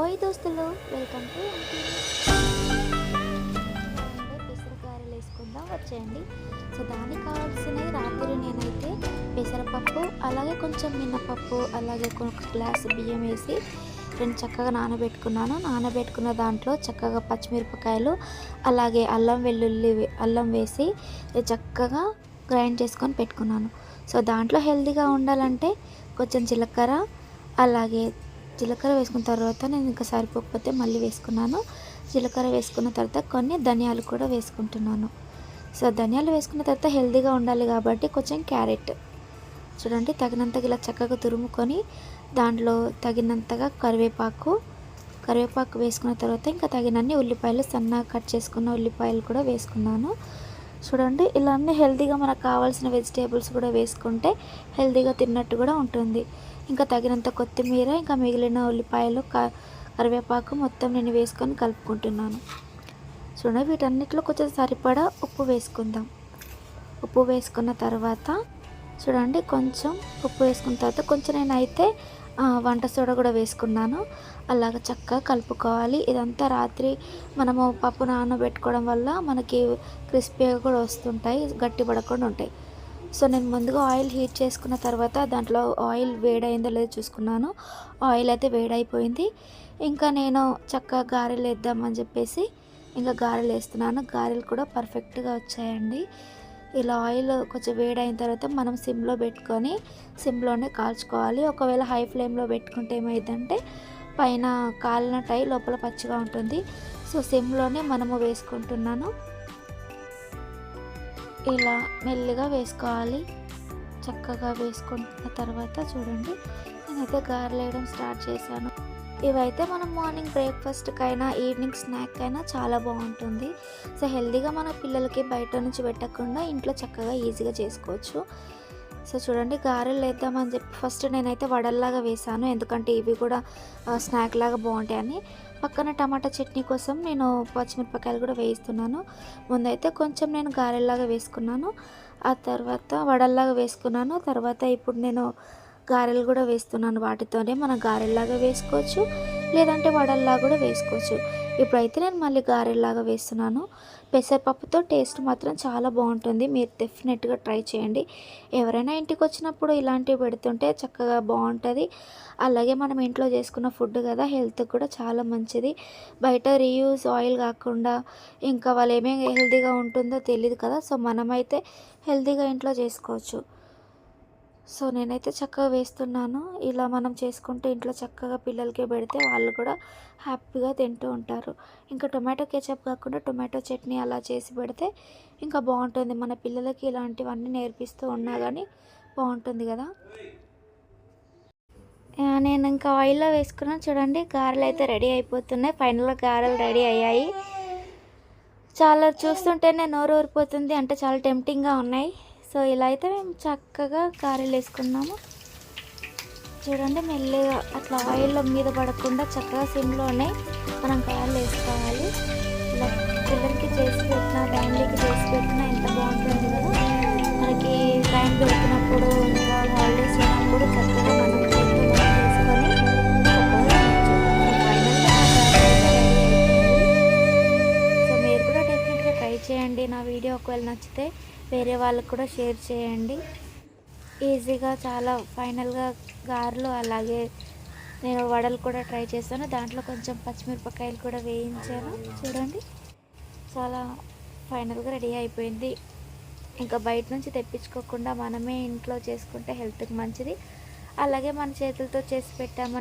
ఓయ్ దోస్తులు welcome to పెసరగారెలు వేసుకుందాం వచ్చేయండి. సో దానికి కావాల్సినవి రాత్రి నేనైతే పెసరపప్పు అలాగే కొంచెం మినపప్పు అలాగే ఒక గ్లాస్ బియ్యం వేసి రెండు చక్కగా నానబెట్టుకున్నాను. నానబెట్టుకున్న దాంట్లో చక్కగా పచ్చిమిరపకాయలు అలాగే అల్లం వెల్లుల్లి అల్లం వేసి చక్కగా గ్రైండ్ చేసుకొని పెట్టుకున్నాను. సో దాంట్లో హెల్తీగా ఉండాలంటే కొంచెం జీలకర్ర అలాగే జీలకర్ర వేసుకున్న తర్వాత నేను ఇంకా సరిపోకపోతే మళ్ళీ వేసుకున్నాను. జీలకర్ర వేసుకున్న తర్వాత కొన్ని ధనియాలు కూడా వేసుకుంటున్నాను. సో ధనియాలు వేసుకున్న తర్వాత హెల్తీగా ఉండాలి కాబట్టి కొంచెం క్యారెట్. చూడండి తగినంతగా ఇలా చక్కగా తురుముకొని దాంట్లో తగినంతగా కరివేపాకు కరివేపాకు వేసుకున్న తర్వాత ఇంకా తగినన్ని ఉల్లిపాయలు సన్నగా కట్ చేసుకున్న ఉల్లిపాయలు కూడా వేసుకున్నాను. చూడండి ఇలా అన్నీ హెల్తీగా మనకు కావాల్సిన వెజిటేబుల్స్ కూడా వేసుకుంటే హెల్తీగా తిన్నట్టు కూడా ఉంటుంది. ఇంకా తగినంత కొత్తిమీర ఇంకా మిగిలిన ఉల్లిపాయలు క కరివేపాకు మొత్తం నేను వేసుకొని కలుపుకుంటున్నాను. చూడండి వీటన్నిటిలో కొంచెం సరిపడా ఉప్పు వేసుకుందాం. ఉప్పు వేసుకున్న తర్వాత చూడండి కొంచెం ఉప్పు వేసుకున్న తర్వాత కొంచెం నేనైతే వంట సోడా కూడా వేసుకున్నాను. అలాగ చక్కగా కలుపుకోవాలి. ఇదంతా రాత్రి మనము పప్పు నానబెట్టుకోవడం వల్ల మనకి క్రిస్పీగా కూడా వస్తుంటాయి గట్టి పడకుండా ఉంటాయి. సో నేను ముందుగా ఆయిల్ హీట్ చేసుకున్న తర్వాత దాంట్లో ఆయిల్ వేడైందో లేదో చూసుకున్నాను. ఆయిల్ అయితే వేడైపోయింది. ఇంకా నేను చక్కగా గారెలు వేద్దామని చెప్పేసి ఇంకా గారెలు వేస్తున్నాను. గారెలు కూడా పర్ఫెక్ట్గా వచ్చాయండి. ఇలా ఆయిల్ కొంచెం వేడైన తర్వాత మనం సిమ్లో పెట్టుకొని సిమ్లోనే కాల్చుకోవాలి. ఒకవేళ హై ఫ్లేమ్లో పెట్టుకుంటే ఏమైందంటే పైన కాలినట్టు టై లోపల పచ్చిగా ఉంటుంది. సో సిమ్లోనే మనము వేసుకుంటున్నాను. ఇలా మెల్లిగా వేసుకోవాలి. చక్కగా వేసుకున్న తర్వాత చూడండి నేనైతే గారెలు వేయడం స్టార్ట్ చేశాను. ఇవైతే మనం మార్నింగ్ బ్రేక్ఫాస్ట్కైనా ఈవినింగ్ స్నాక్ అయినా చాలా బాగుంటుంది. సో హెల్తీగా మన పిల్లలకి బయట నుంచి పెట్టకుండా ఇంట్లో చక్కగా ఈజీగా చేసుకోవచ్చు. సో చూడండి గారెలు వేద్దామని చెప్పి ఫస్ట్ నేనైతే వడల్లాగా వేసాను. ఎందుకంటే ఇవి కూడా స్నాక్ లాగా బాగుంటాయని. పక్కన టమాటా చట్నీ కోసం నేను పచ్చిమిరపకాయలు కూడా వేయిస్తున్నాను. ముందైతే కొంచెం నేను గారెల్లాగా వేసుకున్నాను. ఆ తర్వాత వడల్లాగా వేసుకున్నాను. తర్వాత ఇప్పుడు నేను గారెలు కూడా వేస్తున్నాను వాటితోనే. మనం గారెల్లాగా వేసుకోవచ్చు. లేదంటే వడల్లా కూడా వేసుకోవచ్చు. ఇప్పుడైతే నేను మళ్ళీ గారెల్లాగా వేస్తున్నాను. పెసరపప్పుతో టేస్ట్ మాత్రం చాలా బాగుంటుంది. మీరు డెఫినెట్గా ట్రై చేయండి. ఎవరైనా ఇంటికి వచ్చినప్పుడు ఇలాంటివి పెడుతుంటే చక్కగా బాగుంటుంది. అలాగే మనం ఇంట్లో చేసుకున్న ఫుడ్ కదా హెల్త్కి కూడా చాలా మంచిది. బయట రీయూజ్ ఆయిల్ కాకుండా ఇంకా వాళ్ళు ఏమేమి హెల్తీగా ఉంటుందో తెలియదు కదా సో మనమైతే హెల్తీగా ఇంట్లో చేసుకోవచ్చు. సో నేనైతే చక్కగా వేస్తున్నాను. ఇలా మనం చేసుకుంటే ఇంట్లో చక్కగా పిల్లలకి పెడితే వాళ్ళు కూడా హ్యాపీగా తింటూ ఉంటారు. ఇంకా టొమాటో కేచప్ కాకుండా టొమాటో చట్నీ అలా చేసి పెడితే ఇంకా బాగుంటుంది. మన పిల్లలకి ఇలాంటివన్నీ నేర్పిస్తూ ఉన్నా కానీ బాగుంటుంది కదా. నేను ఇంకా ఆయిల్లో వేసుకున్నాను. చూడండి గారెలు అయితే రెడీ అయిపోతున్నాయి. ఫైనల్గా గారెలు రెడీ అయ్యాయి. చాలా చూస్తుంటేనే నోరు ఊరిపోతుంది. అంటే చాలా టెంప్టింగ్గా ఉన్నాయి. సో ఇలా అయితే మేము చక్కగా గారెలు వేసుకున్నాము. చూడండి మెల్లిగా అట్లా ఆయిల్ మీద పడకుండా చక్కగా సిమ్లోనే మనం గారెలు వేసుకోవాలి. ఇలా పిల్లలకి చేయండి. నా వీడియో ఒకవేళ నచ్చితే వేరే వాళ్ళకి కూడా షేర్ చేయండి. ఈజీగా చాలా ఫైనల్గా గారెలు అలాగే నేను వడలు కూడా ట్రై చేశాను. దాంట్లో కొంచెం పచ్చిమిరపకాయలు కూడా వేయించాను. చూడండి. చాలా ఫైనల్గా రెడీ అయిపోయింది. ఇంకా బయట నుంచి తెప్పించుకోకుండా మనమే ఇంట్లో చేసుకుంటే హెల్త్కి మంచిది. అలాగే మన చేతులతో చేసి పెట్టామని